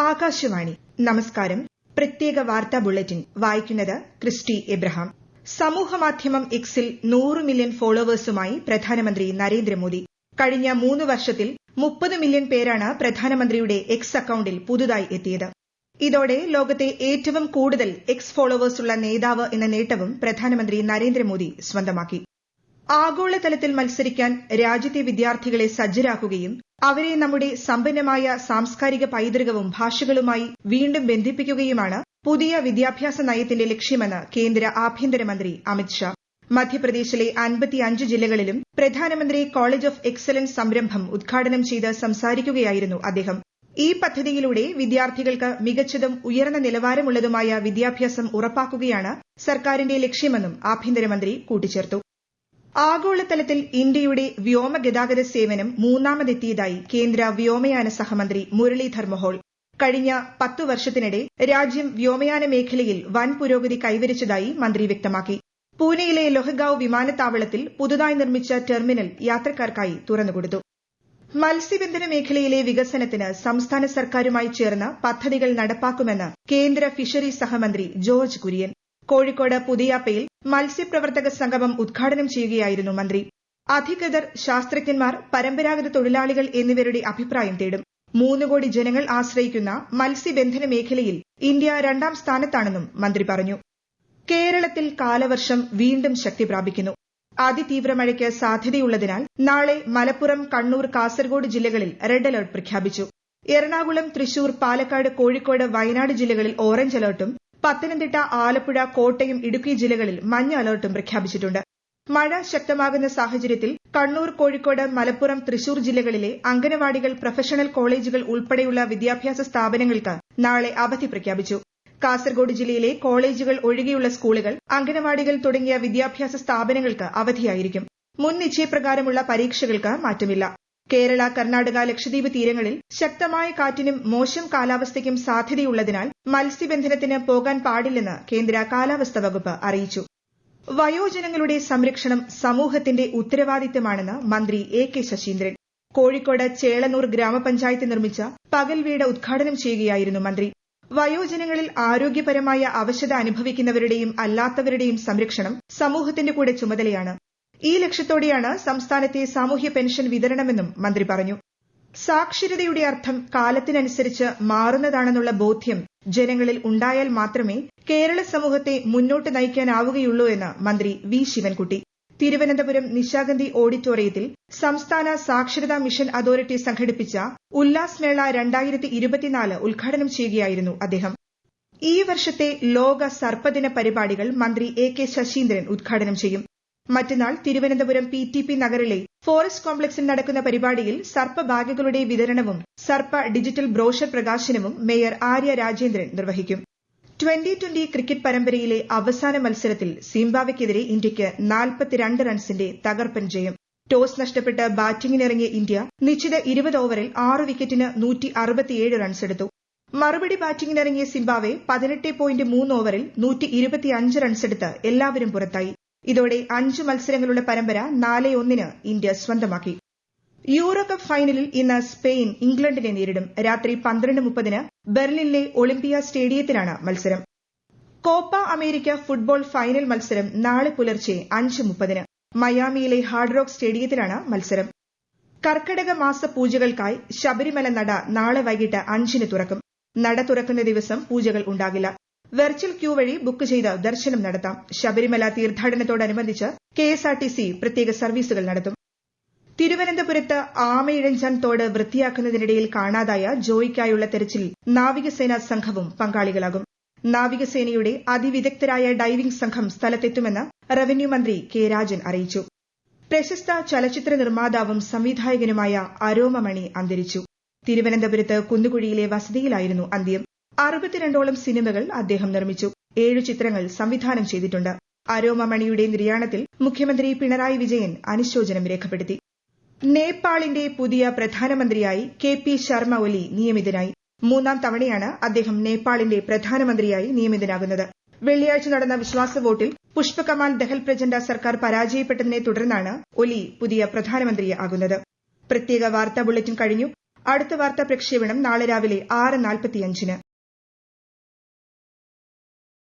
ആകാശവാണി. നമസ്കാരം. പ്രത്യേക വാർത്താ ബുള്ളറ്റിൻ. വായിക്കുന്നത് ക്രിസ്റ്റി എബ്രഹാം. സമൂഹമാധ്യമം എക്സിൽ നൂറ് മില്യൺ ഫോളോവേഴ്സുമായി പ്രധാനമന്ത്രി നരേന്ദ്രമോദി. കഴിഞ്ഞ മൂന്ന് വർഷത്തിൽ മുപ്പത് മില്യൺ പേരാണ് പ്രധാനമന്ത്രിയുടെ എക്സ് അക്കൌണ്ടിൽ പുതുതായി എത്തിയത്. ഇതോടെ ലോകത്തെ ഏറ്റവും കൂടുതൽ എക്സ് ഫോളോവേഴ്സുള്ള നേതാവ് എന്ന നേട്ടവും പ്രധാനമന്ത്രി നരേന്ദ്രമോദി സ്വന്തമാക്കി. ആഗോളതലത്തിൽ മത്സരിക്കാൻ രാജ്യത്തെ വിദ്യാർത്ഥികളെ സജ്ജരാക്കുകയും അവരെ നമ്മുടെ സമ്പന്നമായ സാംസ്കാരിക പൈതൃകവും ഭാഷകളുമായി വീണ്ടും ബന്ധിപ്പിക്കുകയുമാണ് പുതിയ വിദ്യാഭ്യാസ നയത്തിന്റെ ലക്ഷ്യമെന്ന് കേന്ദ്ര ആഭ്യന്തരമന്ത്രി അമിത് ഷാ. മധ്യപ്രദേശിലെ അൻപത്തിയഞ്ച് ജില്ലകളിലും പ്രധാനമന്ത്രി കോളേജ് ഓഫ് എക്സലൻസ് സംരംഭം ഉദ്ഘാടനം ചെയ്ത് സംസാരിക്കുകയായിരുന്നു അദ്ദേഹം. ഈ പദ്ധതിയിലൂടെ വിദ്യാർത്ഥികൾക്ക് മികച്ചതും ഉയർന്ന നിലവാരമുള്ളതുമായ വിദ്യാഭ്യാസം ഉറപ്പാക്കുകയാണ് സർക്കാരിന്റെ ലക്ഷ്യമെന്നും ആഭ്യന്തരമന്ത്രി കൂട്ടിച്ചേർത്തു. ആഗോളതലത്തിൽ ഇന്ത്യയുടെ വ്യോമ ഗതാഗത സേവനം മൂന്നാമതെത്തിയതായി കേന്ദ്ര വ്യോമയാന സഹമന്ത്രി മുരളീധർ മൊഹോൾ കഴിഞ്ഞ പത്തു വർഷത്തിനിടെ രാജ്യം വ്യോമയാന മേഖലയിൽ വൻ പുരോഗതി കൈവരിച്ചതായി മന്ത്രി വ്യക്തമാക്കി. പൂനെയിലെ ലൊഹഗാവ് വിമാനത്താവളത്തിൽ പുതുതായി നിർമ്മിച്ച ടെർമിനൽ യാത്രക്കാർക്കായി തുറന്നുകൊടുത്തു. മത്സ്യബന്ധന മേഖലയിലെ വികസനത്തിന് സംസ്ഥാന സർക്കാരുമായി ചേർന്ന് പദ്ധതികൾ നടപ്പാക്കുമെന്ന് കേന്ദ്ര ഫിഷറീസ് സഹമന്ത്രി ജോർജ് കുര്യൻ. കോഴിക്കോട് പുതിയാപ്പയിൽ മത്സ്യപ്രവർത്തക സംഗമം ഉദ്ഘാടനം ചെയ്യുകയായിരുന്നു മന്ത്രി. അധികൃതർ ശാസ്ത്രജ്ഞന്മാർ പരമ്പരാഗത തൊഴിലാളികൾ എന്നിവരുടെ അഭിപ്രായം തേടും. മൂന്ന് കോടി ജനങ്ങൾ ആശ്രയിക്കുന്ന മത്സ്യബന്ധന മേഖലയിൽ ഇന്ത്യ രണ്ടാം സ്ഥാനത്താണെന്നും മന്ത്രി പറഞ്ഞു. കേരളത്തിൽ കാലവർഷം വീണ്ടും ശക്തി പ്രാപിക്കുന്നു. അതിതീവ്ര മഴയ്ക്ക് സാധ്യതയുള്ളതിനാൽ നാളെ മലപ്പുറം കണ്ണൂർ കാസർഗോഡ് ജില്ലകളിൽ റെഡ് അലർട്ട് പ്രഖ്യാപിച്ചു. എറണാകുളം തൃശൂർ പാലക്കാട് കോഴിക്കോട് വയനാട് ജില്ലകളിൽ ഓറഞ്ച് അലർട്ടും പത്തനംതിട്ട ആലപ്പുഴ കോട്ടയം ഇടുക്കി ജില്ലകളിൽ മഞ്ഞ അലർട്ടും പ്രഖ്യാപിച്ചിട്ടുണ്ട്. മഴ ശക്തമാകുന്ന സാഹചര്യത്തിൽ കണ്ണൂർ കോഴിക്കോട് മലപ്പുറം തൃശൂർ ജില്ലകളിലെ അംഗനവാടികൾ പ്രൊഫഷണൽ കോളേജുകൾ ഉൾപ്പെടെയുള്ള വിദ്യാഭ്യാസ സ്ഥാപനങ്ങൾക്ക് നാളെ അവധി പ്രഖ്യാപിച്ചു. കാസർഗോഡ് ജില്ലയിലെ കോളേജുകൾ ഒഴികെയുള്ള സ്കൂളുകൾ അംഗനവാടികൾ തുടങ്ങിയ വിദ്യാഭ്യാസ സ്ഥാപനങ്ങൾക്ക് അവധിയായിരിക്കും. മുൻ നിശ്ചയപ്രകാരമുള്ള പരീക്ഷകൾക്ക് മാറ്റമില്ല. കേരള കർണാടക ലക്ഷദ്വീപ് തീരങ്ങളിൽ ശക്തമായ കാറ്റിനും മോശം കാലാവസ്ഥയ്ക്കും സാധ്യതയുള്ളതിനാൽ മത്സ്യബന്ധനത്തിന് പോകാൻ പാടില്ലെന്ന് കേന്ദ്ര കാലാവസ്ഥ വകുപ്പ് അറിയിച്ചു. വയോജനങ്ങളുടെ സംരക്ഷണം സമൂഹത്തിന്റെ ഉത്തരവാദിത്തമാണെന്ന് മന്ത്രി എ കെ ശശീന്ദ്രൻ. കോഴിക്കോട് ചേളന്നൂർ ഗ്രാമപഞ്ചായത്ത് നിർമ്മിച്ച പകൽ വീട് ഉദ്ഘാടനം ചെയ്യുകയായിരുന്നു മന്ത്രി. വയോജനങ്ങളിൽ ആരോഗ്യപരമായ അവശത അനുഭവിക്കുന്നവരുടെയും അല്ലാത്തവരുടെയും സംരക്ഷണം സമൂഹത്തിന്റെ കൂടെ ചുമതലയാണ്. ഈ ലക്ഷ്യത്തോടെയാണ് സംസ്ഥാനത്തെ സാമൂഹ്യ പെൻഷൻ വിതരണമെന്നും മന്ത്രി പറഞ്ഞു. സാക്ഷരതയുടെ അർത്ഥം കാലത്തിനനുസരിച്ച് മാറുന്നതാണെന്നുള്ള ബോധ്യം ജനങ്ങളിൽ ഉണ്ടായാൽ മാത്രമേ കേരള സമൂഹത്തെ മുന്നോട്ട് നയിക്കാനാവുകയുള്ളൂ എന്ന് മന്ത്രി വി. ശിവൻകുട്ടി. തിരുവനന്തപുരം നിശാഗന്ധി ഓഡിറ്റോറിയത്തിൽ സംസ്ഥാന സാക്ഷരതാ മിഷൻ അതോറിറ്റി സംഘടിപ്പിച്ച ഉല്ലാസ് മേള രണ്ടായിരത്തി ഇരുപത്തിനാല് ഉദ്ഘാടനം ചെയ്യുകയായിരുന്നു അദ്ദേഹം. ഈ വർഷത്തെ ലോക സർപ്പദിന പരിപാടികൾ മന്ത്രി എ കെ ശശീന്ദ്രൻ ഉദ്ഘാടനം ചെയ്യും. മറ്റന്നാൾ തിരുവനന്തപുരം പി ടി പി നഗറിലെ ഫോറസ്റ്റ് കോംപ്ലക്സിൽ നടക്കുന്ന പരിപാടിയിൽ സർപ്പ ബാഗുകളുടെ വിതരണവും സർപ്പ ഡിജിറ്റൽ ബ്രോഷർ പ്രകാശനവും മേയർ ആര്യ രാജേന്ദ്രൻ നിർവഹിക്കും. ട്വന്റി ട്വന്റി ക്രിക്കറ്റ് പരമ്പരയിലെ അവസാന മത്സരത്തിൽ സിംബാവയ്ക്കെതിരെ ഇന്ത്യയ്ക്ക് നാൽപ്പത്തിരണ്ട് റൺസിന്റെ തകർപ്പൻ ജയം. ടോസ് നഷ്ടപ്പെട്ട് ബാറ്റിംഗിനിറങ്ങിയ ഇന്ത്യ നിശ്ചിത ഇരുപത് ഓവറിൽ ആറ് വിക്കറ്റിന് നൂറ്റി അറുപത്തിയേഴ് റൺസ് എടുത്തു. മറുപടി ബാറ്റിംഗിനിറങ്ങിയ സിംബാബ്വെ പതിനെട്ട് പോയിന്റ് മൂന്ന് ഓവറിൽ നൂറ്റി ഇരുപത്തിയഞ്ച് റൺസെടുത്ത് എല്ലാവരും പുറത്തായി. ഇതോടെ അഞ്ച് മത്സരങ്ങളുടെ പരമ്പര നാല് ഒന്നിന് ഇന്ത്യ സ്വന്തമാക്കി. യൂറോ കപ്പ് ഫൈനലിൽ ഇന്ന് സ്പെയിൻ ഇംഗ്ലണ്ടിനെ നേരിടും. രാത്രി പന്ത്രണ്ട് മുപ്പതിന് ബെർലിനിലെ ഒളിമ്പിയ സ്റ്റേഡിയത്തിലാണ് മത്സരം. കോപ്പ അമേരിക്ക ഫുട്ബോൾ ഫൈനൽ മത്സരം നാളെ പുലർച്ചെ അഞ്ച് മുപ്പതിന് മയാമിയിലെ ഹാർഡ് റോക്ക് സ്റ്റേഡിയത്തിലാണ് മത്സരം. കർക്കിടക മാസ പൂജകൾക്കായി ശബരിമല നട നാളെ വൈകിട്ട് അഞ്ചിന് തുറക്കും. നട തുറക്കുന്ന ദിവസം പൂജകൾ ഉണ്ടാകില്ല. വെർച്വൽ ക്യൂ വഴി ബുക്ക് ചെയ്ത് ദർശനം നടത്താം. ശബരിമല തീർത്ഥാടനത്തോടനുബന്ധിച്ച് കെഎസ്ആർടിസി പ്രത്യേക സർവീസുകൾ നടത്തും. തിരുവനന്തപുരത്ത് ആമയിഴഞ്ചാൻ തോട് വൃത്തിയാക്കുന്നതിനിടയിൽ കാണാതായ ജോയിക്കായുള്ള തെരച്ചിലിൽ നാവികസേനാ സംഘവും പങ്കാളികളാകും. നാവികസേനയുടെ അതിവിദഗ്ധരായ ഡൈവിംഗ് സംഘം സ്ഥലത്തെത്തുമെന്ന് റവന്യൂ മന്ത്രി കെ രാജൻ അറിയിച്ചു. പ്രശസ്ത ചലച്ചിത്ര നിർമ്മാതാവും സംവിധായകനുമായ അരോമമണി അന്തരിച്ചു. തിരുവനന്തപുരത്ത് കുന്നുകുഴിയിലെ വസതിയിലായിരുന്നു അന്ത്യം. അറുപത്തിരണ്ടോളം സിനിമകൾ അദ്ദേഹം നിർമ്മിച്ചു. ഏഴു ചിത്രങ്ങൾ സംവിധാനം ചെയ്തിട്ടുണ്ട്. അരോമമണിയുടെ നിര്യാണത്തിൽ മുഖ്യമന്ത്രി പിണറായി വിജയൻ അനുശോചനം രേഖപ്പെടുത്തി. നേപ്പാളിന്റെ പുതിയ പ്രധാനമന്ത്രിയായി കെ പി ശർമ്മ ഒലി നിയമിതനായി. മൂന്നാം തവണയാണ് അദ്ദേഹം നേപ്പാളിന്റെ പ്രധാനമന്ത്രിയായി നിയമിതനാകുന്നത്. വെള്ളിയാഴ്ച നടന്ന വിശ്വാസ വോട്ടിൽ പുഷ്പകമാൽ ദഹൽ പ്രചണ്ഡ സർക്കാർ പരാജയപ്പെട്ടതിനെ തുടർന്നാണ് ഒലി പുതിയ പ്രധാനമന്ത്രിയാകുന്നത് പ്രത്യേക വാർത്താ ബുള്ളറ്റിൻ കഴിഞ്ഞു. അടുത്ത വാർത്താ പ്രക്ഷേപണം നാളെ രാവിലെ ആറ് നാൽപ്പത്തിയഞ്ചിന്.